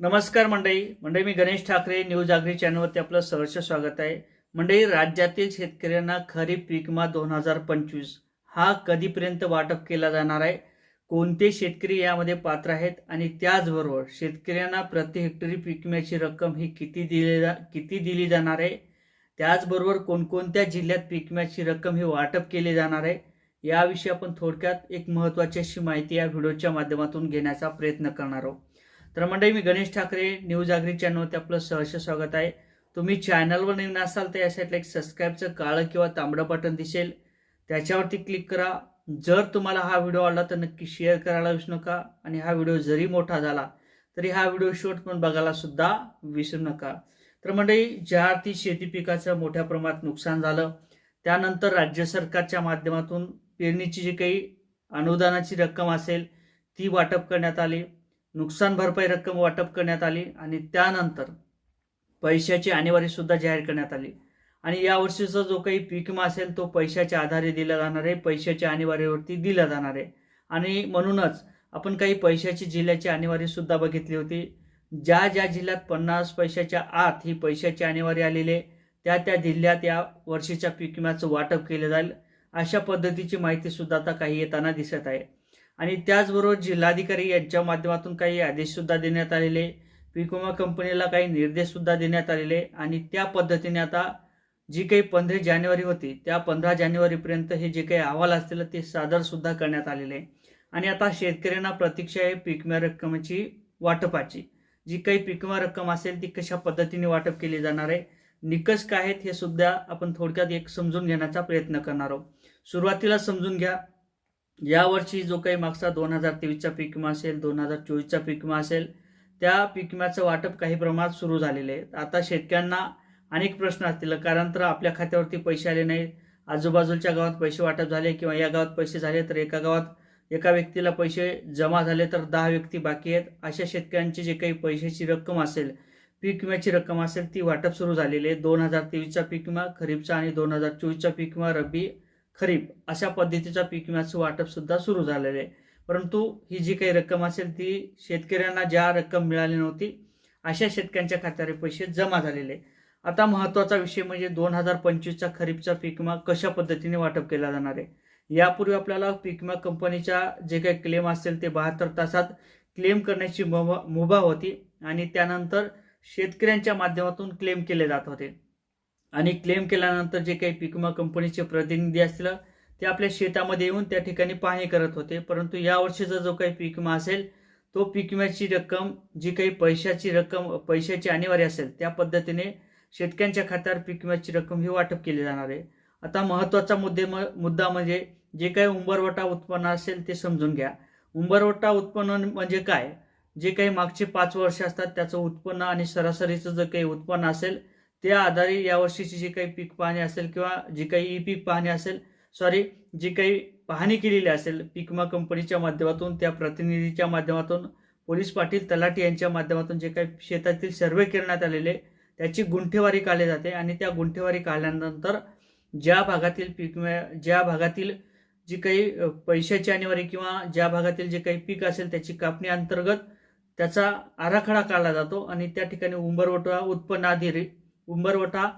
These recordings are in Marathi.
नमस्कार मंडळी. मंडळी मी गणेश ठाकरे न्यूज आगरी चॅनलवरती आपलं सहर्ष स्वागत आहे. मंडळी राज्यातील शेतकऱ्यांना खरीप पीक विमा दोन हजार पंचवीस हा कधीपर्यंत वाटप केला जाणार आहे? कोणते शेतकरी यामध्ये पात्र आहेत? आणि त्याचबरोबर शेतकऱ्यांना प्रति हेक्टरी पीक विम्याची रक्कम ही किती दिली जा किती दिली जाणार आहे? त्याचबरोबर कोणकोणत्या जिल्ह्यात पिकम्याची विम्याची रक्कम ही वाटप केली जाणार आहे? याविषयी आपण थोडक्यात एक महत्त्वाची अशी माहिती या व्हिडिओच्या माध्यमातून घेण्याचा प्रयत्न करणार आहोत. तर मंडळी मी गणेश ठाकरे न्यूज आगरी चॅनलवरती आपलं सहर्ष स्वागत आहे. तुम्ही चॅनलवर नवीन असाल तर या एक सबस्क्राईबचं काळं किंवा तांबडं बटन दिसेल. त्याच्यावरती क्लिक करा. जर तुम्हाला हा व्हिडिओ आवडला तर नक्की शेअर करायला विसरू नका आणि हा व्हिडिओ जरी मोठा झाला तरी हा व्हिडिओ शॉर्ट पण बघायला सुद्धा विसरू नका. तर मंडळी ज्या अर्थी शेती पिकाचं मोठ्या प्रमाणात नुकसान झालं त्यानंतर राज्य सरकारच्या माध्यमातून पेरणीची जी काही अनुदानाची रक्कम असेल ती वाटप करण्यात आली. नुकसान भरपाई रक्कम वाटप करण्यात आली आणि त्यानंतर पैशाची आणीबाणी सुद्धा जाहीर करण्यात आली. आणि या वर्षीचा जो काही पीक विमा असेल तो पैशाच्या आधारे दिला जाणार आहे पैशाच्या आणेवारीवरती दिला जाणार आहे. आणि म्हणूनच आपण काही पैशाची जिल्ह्याची आणीबाणी सुद्धा बघितली होती. ज्या ज्या जिल्ह्यात पन्नास पैशाच्या आत ही पैशाची आणेवारी आलेली आहे त्या त्या जिल्ह्यात या वर्षीच्या पीक विम्याचं वाटप केलं जाईल. अशा पद्धतीची माहितीसुद्धा आता काही येताना दिसत आहे. आणि त्याचबरोबर जिल्हाधिकारी यांच्या माध्यमातून काही आदेशसुद्धा देण्यात आलेले पीक विमा कंपनीला काही निर्देशसुद्धा देण्यात आलेले आणि त्या पद्धतीने आता जी काही पंधरा जानेवारी होती त्या पंधरा जानेवारीपर्यंत हे जे काही अहवाल असतील ते सादरसुद्धा करण्यात आलेले. आणि आता शेतकऱ्यांना प्रतीक्षा आहे पीक विमा रक्कमेची वाटपाची. जी काही पीक विमा रक्कम असेल ती कशा पद्धतीने वाटप केली जाणार आहे निकष काय आहेत हे सुद्धा आपण थोडक्यात एक समजून घेण्याचा प्रयत्न करणार आहोत. सुरुवातीला समजून घ्या. यावर्षी जो काही मागचा दोन हजार तेवीसचा पीक विमा असेल दोन हजार चोवीसचा पीक विमा असेल त्या पीक विम्याचं वाटप काही प्रमाणात सुरू झालेले आहे. आता शेतकऱ्यांना अनेक प्रश्न असतील कारण तर आपल्या खात्यावरती पैसे आले नाहीत. आजूबाजूच्या गावात पैसे वाटप झाले किंवा या गावात पैसे झाले तर एका गावात एका व्यक्तीला पैसे जमा झाले तर दहा व्यक्ती बाकी आहेत. अशा शेतकऱ्यांची जे काही पैशाची रक्कम असेल पीक विम्याची रक्कम असेल ती वाटप सुरू झालेली आहे. दोन हजार तेवीसचा पीक विमा खरीपचा आणि दोन हजार चोवीसचा पीक विमा रब्बी खरीप अशा पद्धतीचा पीक विम्याचं वाटप सुद्धा सुरू झालेलं आहे. परंतु ही जी काही रक्कम असेल ती शेतकऱ्यांना ज्या रक्कम मिळाली नव्हती अशा शेतकऱ्यांच्या खात्यावर पैसे जमा झालेले आता महत्त्वाचा विषय म्हणजे दोन हजार पंचवीसचा खरीपचा पीक विमा कशा पद्धतीने वाटप केला जाणार आहे? यापूर्वी आपल्याला पीक विमा कंपनीच्या जे काही क्लेम असेल ते बहात्तर तासात क्लेम करण्याची मुभा मुभा होती आणि त्यानंतर शेतकऱ्यांच्या माध्यमातून क्लेम केले जात होते. आणि क्लेम केल्यानंतर जे काही पीक विमा कंपनीचे प्रतिनिधी असतील ते आपल्या शेतामध्ये येऊन त्या ठिकाणी पाहणी करत होते. परंतु या वर्षीचा जो काही पीक विमा असेल तो पीक विम्याची रक्कम जी काही पैशाची रक्कम पैशाची अनिवार्य असेल त्या पद्धतीने शेतकऱ्यांच्या खात्यावर पीक विम्याची रक्कम ही वाटप केली जाणार आहे. आता महत्त्वाचा मुद्दे मुद्दा म्हणजे जे काही उंबरवटा उत्पन्न असेल ते समजून घ्या. उंबरवटा उत्पन्न म्हणजे काय? जे काही मागचे पाच वर्ष असतात त्याचं उत्पन्न आणि सरासरीचं जे काही उत्पन्न असेल त्या आधारे यावर्षीची जी काही पीक पाहणी असेल किंवा जी काही ई पीक पाहणी असेल सॉरी जी काही पाहणी केलेली असेल पिकमा कंपनीच्या माध्यमातून त्या प्रतिनिधीच्या माध्यमातून पोलीस पाटील तलाठी यांच्या माध्यमातून जे काही शेतातील सर्वे करण्यात आलेले त्याची गुंठेवारी काढली जाते आणि त्या गुंठेवारी काढल्यानंतर ज्या भागातील पीक ज्या भागातील जी काही पैशाची आणीवारी किंवा ज्या भागातील जे काही पीक असेल त्याची कापणी अंतर्गत त्याचा आराखडा काढला जातो आणि त्या ठिकाणी उंबरवटा उत्पन्न आधारित उंबरवटा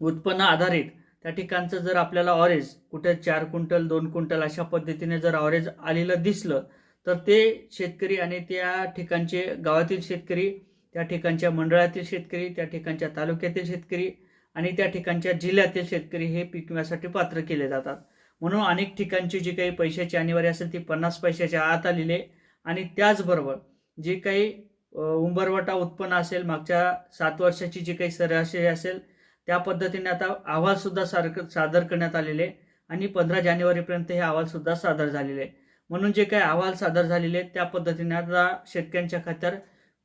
उत्पन्न आधारित. त्या ठिकाणचं जर आपल्याला ऑरेज कुठे चार क्विंटल दोन क्विंटल अशा पद्धतीने जर ऑरेज आलेलं दिसलं तर ते शेतकरी आणि त्या ठिकाणचे गावातील शेतकरी त्या ठिकाणच्या मंडळातील शेतकरी त्या ठिकाणच्या तालुक्यातील शेतकरी आणि त्या ठिकाणच्या जिल्ह्यातील शेतकरी हे पीक विम्यासाठी पात्र केले जातात. म्हणून अनेक ठिकाणची जी काही पैशाची अनिवार्य असेल ती पन्नास पैशाच्या आत आलेली आहे. आणि त्याचबरोबर जे काही उंबरवटा उत्पन्न असेल मागच्या सात वर्षाची जी काही सरासरी असेल त्या पद्धतीने आता अहवालसुद्धा सारखं सादर करण्यात आलेले आणि पंधरा जानेवारीपर्यंत हे अहवालसुद्धा सादर झालेले आहे. म्हणून जे काही अहवाल सादर झालेले आहेत त्या पद्धतीने आता शेतकऱ्यांच्या खात्यावर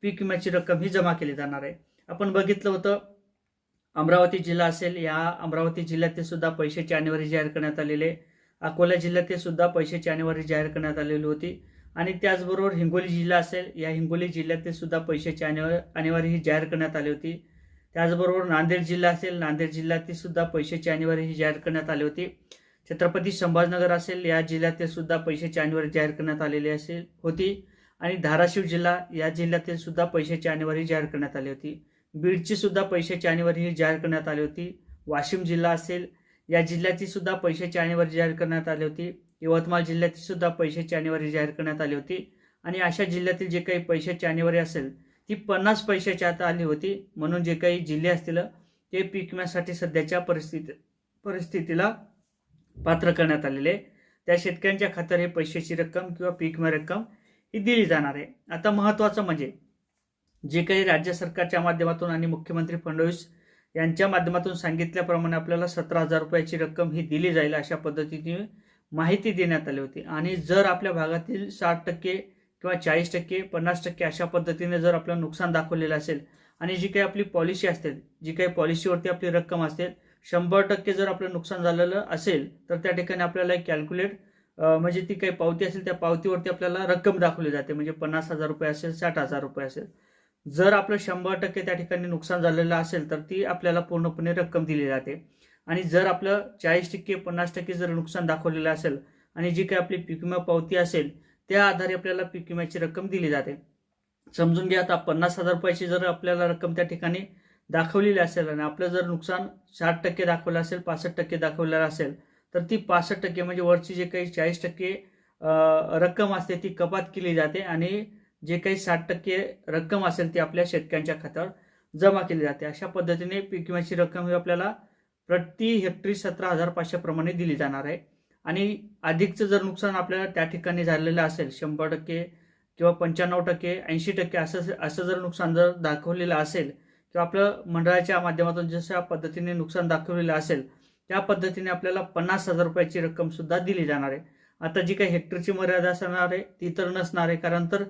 पीक विम्याची रक्कम ही जमा केली जाणार आहे. आपण बघितलं होतं अमरावती जिल्हा असेल या अमरावती जिल्ह्यातील सुद्धा पैशाची जानेवारी जाहीर करण्यात आलेले अकोला जिल्ह्यातील सुद्धा पैशाची जानेवारी जाहीर करण्यात आलेली होती. आणि त्याचबरोबर हिंगोली जिल्हा असेल या हिंगोली जिल्ह्यातील सुद्धा पैशाची आणेवारी आणेवारी ही जाहीर करण्यात आली होती. त्याचबरोबर नांदेड जिल्हा असेल नांदेड जिल्ह्यातील सुद्धा पैशाची आणेवारी ही जाहीर करण्यात आली होती. छत्रपती संभाजनगर असेल या जिल्ह्यातील सुद्धा पैशाची आणेवारी जाहीर करण्यात आलेली असेल होती. आणि धाराशिव जिल्हा या जिल्ह्यातील सुद्धा पैशाची आणेवारी जाहीर करण्यात आली होती. बीडची सुद्धा पैशाची आणेवारी ही जाहीर करण्यात आली होती. वाशिम जिल्हा असेल या जिल्ह्याची सुद्धा पैशाची आणेवारी जाहीर करण्यात आली होती. यवतमाळ जिल्ह्यातील सुद्धा पैशाची आणेवारी जाहीर करण्यात आली होती. आणि अशा जिल्ह्यातील जे काही पैशाची आणेवारी असेल ती पन्नास पैशाच्या आता आली होती. म्हणून जे काही जिल्हे असतील ते पीक विम्यासाठी सध्याच्या परिस्थिती परिस्थितीला पात्र करण्यात आलेले त्या शेतकऱ्यांच्या खात्यावर हे पैशाची रक्कम किंवा पीक विमा रक्कम ही दिली जाणार आहे. आता महत्त्वाचं म्हणजे जे काही राज्य सरकारच्या माध्यमातून आणि मुख्यमंत्री फडणवीस यांच्या माध्यमातून सांगितल्याप्रमाणे आपल्याला सतरा हजार रुपयाची रक्कम ही दिली जाईल अशा पद्धतीने माहिती देण्यात आली होती. आणि जर आपल्या भागातील साठ टक्के किंवा चाळीस टक्के पन्नास टक्के अशा पद्धतीने जर आपलं नुकसान दाखवलेलं असेल आणि जी काही आपली पॉलिसी असते जी काही पॉलिसीवरती आपली रक्कम असते शंभर टक्के जर आपलं नुकसान झालेलं असेल तर त्या ठिकाणी आपल्याला एक कॅल्क्युलेट म्हणजे ती काही पावती असेल त्या पावतीवरती आपल्याला रक्कम दाखवली जाते. म्हणजे पन्नास हजार रुपये असेल साठ हजार रुपये असेल. जर आपलं शंभर टक्के त्या ठिकाणी नुकसान झालेलं असेल तर ती आपल्याला पूर्णपणे रक्कम दिली जाते. आणि जर आपलं चाळीस टक्के पन्नास टक्के जर नुकसान दाखवलेलं असेल आणि जी काही आपली पीक विमा पावती असेल त्या आधारे आपल्याला पीक विम्याची रक्कम दिली जाते. समजून घ्या आता पन्नास हजार रुपयाची जर आपल्याला रक्कम त्या ठिकाणी दाखवलेली असेल आणि आपलं जर नुकसान साठ टक्के दाखवलं असेल पासष्ट टक्के दाखवलेलं असेल तर ती पासष्ट टक्के म्हणजे वरची जे काही चाळीस टक्के रक्कम असते ती कपात केली जाते आणि जे काही साठ टक्के रक्कम असेल ती आपल्या शेतकऱ्यांच्या खात्यावर जमा केली जाते. अशा पद्धतीने पीक विम्याची रक्कम ही आपल्याला प्रति हेक्टरी सतरा हजार पाचशे प्रमाणे दिली जाणार आहे. आणि अधिकचं जर नुकसान आपल्याला त्या ठिकाणी झालेलं असेल शंभर टक्के किंवा पंच्याण्णव टक्के ऐंशी टक्के असं असं जर नुकसान जर दाखवलेलं असेल किंवा आपलं मंडळाच्या माध्यमातून जशा पद्धतीने नुकसान दाखवलेलं असेल त्या पद्धतीने आपल्याला पन्नास हजार रुपयाची रक्कम सुद्धा दिली जाणार आहे. आता जी काही हेक्टरची मर्यादा असणार आहे ती तर नसणार आहे कारण तर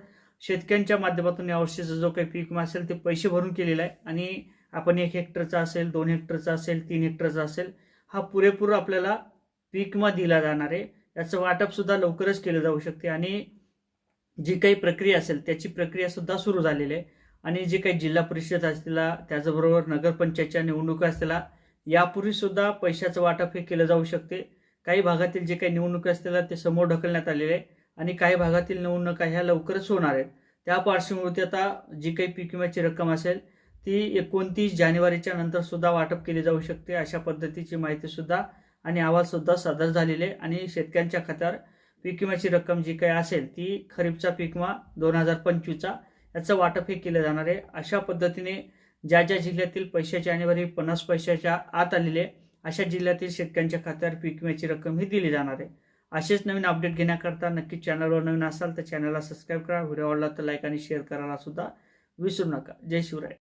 शेतकऱ्यांच्या माध्यमातून यावर्षीचा जो काही पीक विमा असेल ते पैसे भरून केलेला आहे. आणि आपण एक हेक्टरचा असेल दोन हेक्टरचा असेल तीन हेक्टरचा असेल हा पुरेपूर आपल्याला पीक विमा दिला जाणार आहे. याचं वाटपसुद्धा लवकरच केलं जाऊ शकते आणि जी काही प्रक्रिया असेल त्याची प्रक्रियासुद्धा सुरू झालेली आहे. आणि जे काही जिल्हा परिषद असतील त्याचबरोबर नगरपंचायतच्या निवडणुका असतील यापूर्वीसुद्धा पैशाचं वाटप हे केलं जाऊ शकते. काही भागातील जे काही निवडणुका असतील ते समोर ढकलण्यात आलेले आहे आणि काही भागातील निवडणुका ह्या लवकरच होणार आहेत. त्या पार्श्वभूमीवरती आता जी काही पीक विम्याची रक्कम असेल ती एकोणतीस जानेवारीच्या नंतर सुद्धा वाटप केली जाऊ शकते अशा पद्धतीची माहिती सुद्धा आणि अहवालसुद्धा सदर सादर झालेले आहे आणि शेतकऱ्यांच्या खात्यावर पीक विम्याची रक्कम जी काही असेल ती खरीपचा पीक विमा दोन हजार पंचवीसचा याचं वाटप हे केलं जाणार आहे. अशा पद्धतीने ज्या ज्या जिल्ह्यातील पैशाची आणेवारी पन्नास पैशाच्या आत आलेली आहे अशा जिल्ह्यातील शेतकऱ्यांच्या खात्यावर पीक विम्याची रक्कम ही दिली जाणार आहे. असेच नवीन अपडेट घेण्याकरता नक्की चॅनलवर नवीन असाल तर चॅनलला सबस्क्राईब करा. व्हिडिओ आवडला तर लाईक आणि शेअर करायला सुद्धा विसरू नका. जय शिवराय.